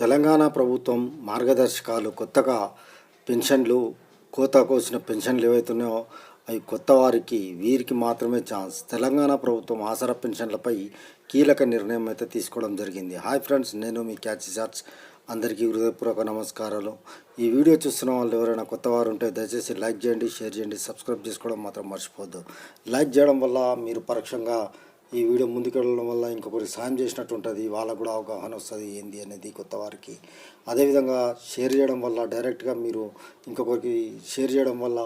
తెలంగాణ ప్రభుత్వం మార్గదర్శకాలు కొత్తగా పెన్షన్లు కోత కోసిన పెన్షన్లు ఏవైతున్నాయో అవి కొత్త వారికి వీరికి మాత్రమే ఛాన్స్. తెలంగాణ ప్రభుత్వం ఆసరా పెన్షన్లపై కీలక నిర్ణయం అయితే తీసుకోవడం జరిగింది. హాయ్ ఫ్రెండ్స్ నేను మీ క్యాచ్ చార్ట్స్ అందరికీ హృదయపూర్వక నమస్కారాలు. ఈ వీడియో చూస్తున్న వాళ్ళు ఎవరైనా కొత్త వారు ఉంటే దయచేసి లైక్ చేయండి షేర్ చేయండి సబ్స్క్రైబ్ చేసుకోవడం మాత్రం మర్చిపోద్దు లైక్ చేయడం వల్ల మీరు పరోక్షంగా ఈ వీడియో ముందుకెళ్ళడం వల్ల ఇంకొకరికి సాయం చేసినట్టు ఉంటుంది వాళ్ళకు కూడా అవగాహన వస్తుంది ఏంది అనేది కొత్త వారికి. అదేవిధంగా షేర్ చేయడం వల్ల డైరెక్ట్గా మీరు ఇంకొకరికి షేర్ చేయడం వల్ల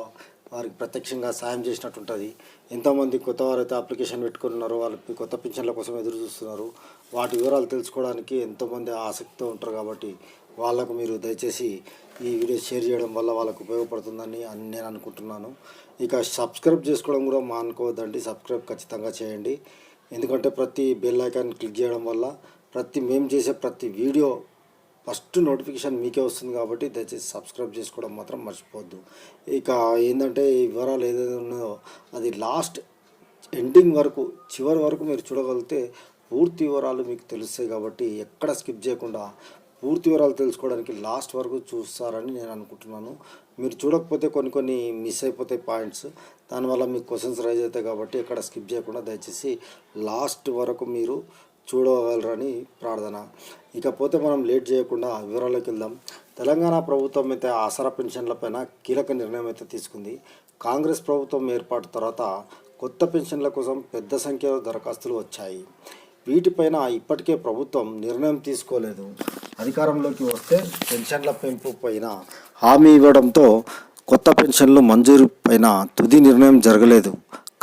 వారికి ప్రత్యక్షంగా సాయం చేసినట్టు ఉంటుంది. ఎంతోమంది కొత్త వారైతే అప్లికేషన్ పెట్టుకుని ఉన్నారో వాళ్ళు కొత్త పింఛన్ల కోసం ఎదురు చూస్తున్నారు. వాటి వివరాలు తెలుసుకోవడానికి ఎంతోమంది ఆసక్తితో ఉంటారు కాబట్టి వాళ్ళకు మీరు దయచేసి ఈ వీడియో షేర్ చేయడం వల్ల వాళ్ళకు ఉపయోగపడుతుందని అని నేను అనుకుంటున్నాను. ఇక సబ్స్క్రైబ్ చేసుకోవడం కూడా మానుకోవద్దండి. సబ్స్క్రైబ్ ఖచ్చితంగా చేయండి. ఎందుకంటే ప్రతి బెల్ ఐకాన్ క్లిక్ చేయడం వల్ల ప్రతి మేము చేసే ప్రతి వీడియో ఫస్ట్ నోటిఫికేషన్ మీకే వస్తుంది కాబట్టి దయచేసి సబ్స్క్రైబ్ చేసుకోవడం మాత్రం మర్చిపోవద్దు. ఇక ఏంటంటే ఈ వివరాలు ఏదైతే ఉన్నాయో అది లాస్ట్ ఎండింగ్ వరకు చివరి వరకు మీరు చూడగలిగితే పూర్తి వివరాలు మీకు తెలుస్తాయి కాబట్టి ఎక్కడ స్కిప్ చేయకుండా పూర్తి వివరాలు తెలుసుకోవడానికి లాస్ట్ వరకు చూస్తారని నేను అనుకుంటున్నాను. మీరు చూడకపోతే కొన్ని కొన్ని మిస్ అయిపోతాయి పాయింట్స్. దానివల్ల మీకు క్వశ్చన్స్ రైజ్ అవుతాయి కాబట్టి ఇక్కడ స్కిప్ చేయకుండా దయచేసి లాస్ట్ వరకు మీరు చూడగలరని ప్రార్థన. ఇకపోతే మనం లేట్ చేయకుండా వివరాల్లోకి వెళ్దాం. తెలంగాణ ప్రభుత్వం అయితే ఆసరా పెన్షన్లపైన కీలక నిర్ణయం అయితే తీసుకుంది. కాంగ్రెస్ ప్రభుత్వం ఏర్పాటు తర్వాత కొత్త పెన్షన్ల కోసం పెద్ద సంఖ్యలో దరఖాస్తులు వచ్చాయి. వీటిపైన ఇప్పటికే ప్రభుత్వం నిర్ణయం తీసుకోలేదు. అధికారంలోకి వస్తే పెన్షన్ల పెంపు పైన హామీ ఇవ్వడంతో కొత్త పెన్షన్లు మంజూరు పైన తుది నిర్ణయం జరగలేదు.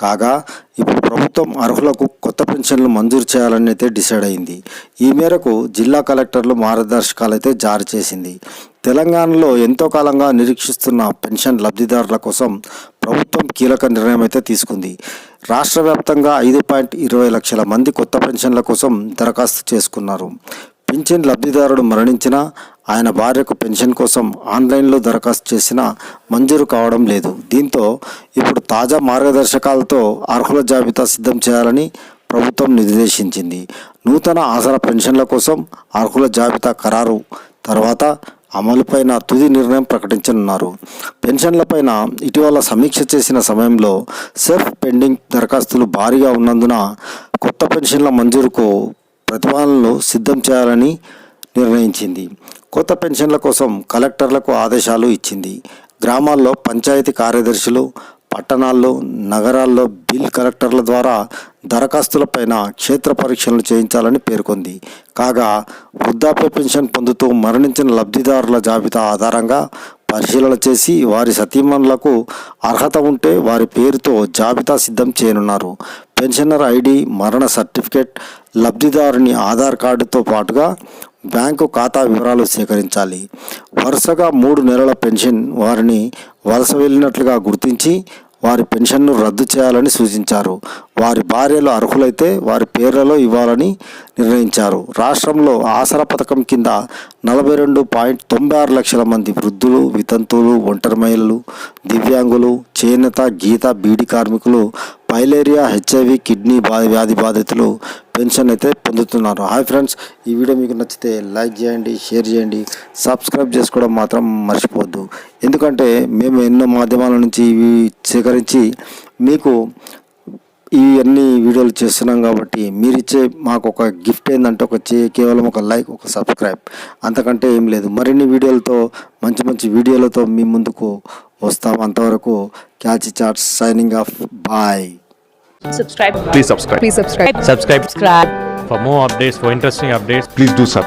కాగా ఇప్పుడు ప్రభుత్వం అర్హులకు కొత్త పెన్షన్లు మంజూరు చేయాలని అయితే డిసైడ్ అయింది. ఈ మేరకు జిల్లా కలెక్టర్లు మార్గదర్శకాలు అయితే జారీ చేసింది. తెలంగాణలో ఎంతో కాలంగా నిరీక్షిస్తున్న పెన్షన్ లబ్ధిదారుల కోసం ప్రభుత్వం కీలక నిర్ణయం అయితే తీసుకుంది. రాష్ట్ర వ్యాప్తంగా ఐదు పాయింట్ ఇరవై లక్షల మంది కొత్త పెన్షన్ల కోసం దరఖాస్తు చేసుకున్నారు. పింఛన్ లబ్ధిదారుడు మరణించినా ఆయన భార్యకు పెన్షన్ కోసం ఆన్లైన్లో దరఖాస్తు చేసినా మంజూరు కావడం లేదు. దీంతో ఇప్పుడు తాజా మార్గదర్శకాలతో అర్హుల జాబితా సిద్ధం చేయాలని ప్రభుత్వం నిర్దేశించింది. నూతన ఆసరా పెన్షన్ల కోసం అర్హుల జాబితా ఖరారు. తర్వాత అమలుపైన తుది నిర్ణయం ప్రకటించనున్నారు. పెన్షన్లపైన ఇటీవల సమీక్ష చేసిన సమయంలో సెల్ఫ్ పెండింగ్ దరఖాస్తులు భారీగా ఉన్నందున కొత్త పెన్షన్ల మంజూరుకు ప్రతిపాదనలు సిద్ధం చేయాలని నిర్ణయించింది. కొత్త పెన్షన్ల కోసం కలెక్టర్లకు ఆదేశాలు ఇచ్చింది. గ్రామాల్లో పంచాయతీ కార్యదర్శులు పట్టణాల్లో నగరాల్లో బిల్ కలెక్టర్ల ద్వారా దరఖాస్తులపైన క్షేత్ర పరీక్షలు చేయించాలని పేర్కొంది. కాగా వృద్ధాప్య పెన్షన్ పొందుతూ మరణించిన లబ్ధిదారుల జాబితా ఆధారంగా పరిశీలన చేసి వారి సతీమణులకు అర్హత ఉంటే వారి పేరుతో జాబితా సిద్ధం చేయనున్నారు. పెన్షనర్ ఐడి మరణ సర్టిఫికేట్ లబ్ధిదారుని ఆధార్ కార్డుతో పాటుగా బ్యాంకు ఖాతా వివరాలు సేకరించాలి. వరుసగా మూడు నెలల పెన్షన్ వారిని వలస వెళ్ళినట్లుగా గుర్తించి వారి పెన్షన్ను రద్దు చేయాలని సూచించారు. వారి భార్యలు అర్హులైతే వారి పేర్లలో ఇవ్వాలని నిర్ణయించారు. రాష్ట్రంలో ఆసరా పథకం కింద నలభై రెండు పాయింట్ తొంభై ఆరు లక్షల మంది వృద్ధులు వితంతువులు ఒంటరి మహిళలు దివ్యాంగులు చేనేత గీత బీడి కార్మికులు పైలేరియా హెచ్ఐవి కిడ్నీ బాధ వ్యాధి బాధితులు పెన్షన్ అయితే పొందుతున్నారు. హాయ్ ఫ్రెండ్స్ ఈ వీడియో మీకు నచ్చితే లైక్ చేయండి షేర్ చేయండి. సబ్స్క్రైబ్ చేసుకోవడం మాత్రం మర్చిపోవద్దు. ఎందుకంటే మేము ఎన్నో మాధ్యమాల నుంచి ఇవి సేకరించి మీకు ఈ అన్ని వీడియోలు చేస్తున్నాం కాబట్టి మీరు ఇచ్చే మాకు ఒక గిఫ్ట్ ఏంటంటే ఒక చే కేవలం ఒక లైక్ ఒక సబ్స్క్రైబ్. అంతకంటే ఏం లేదు. మరిన్ని వీడియోలతో మంచి మంచి వీడియోలతో మీ ముందుకు వస్తాం. అంతవరకు catch charts signing off. Bye. Subscribe Please subscribe. please subscribe Subscribe subscribe for more updates, for interesting updates. please do sub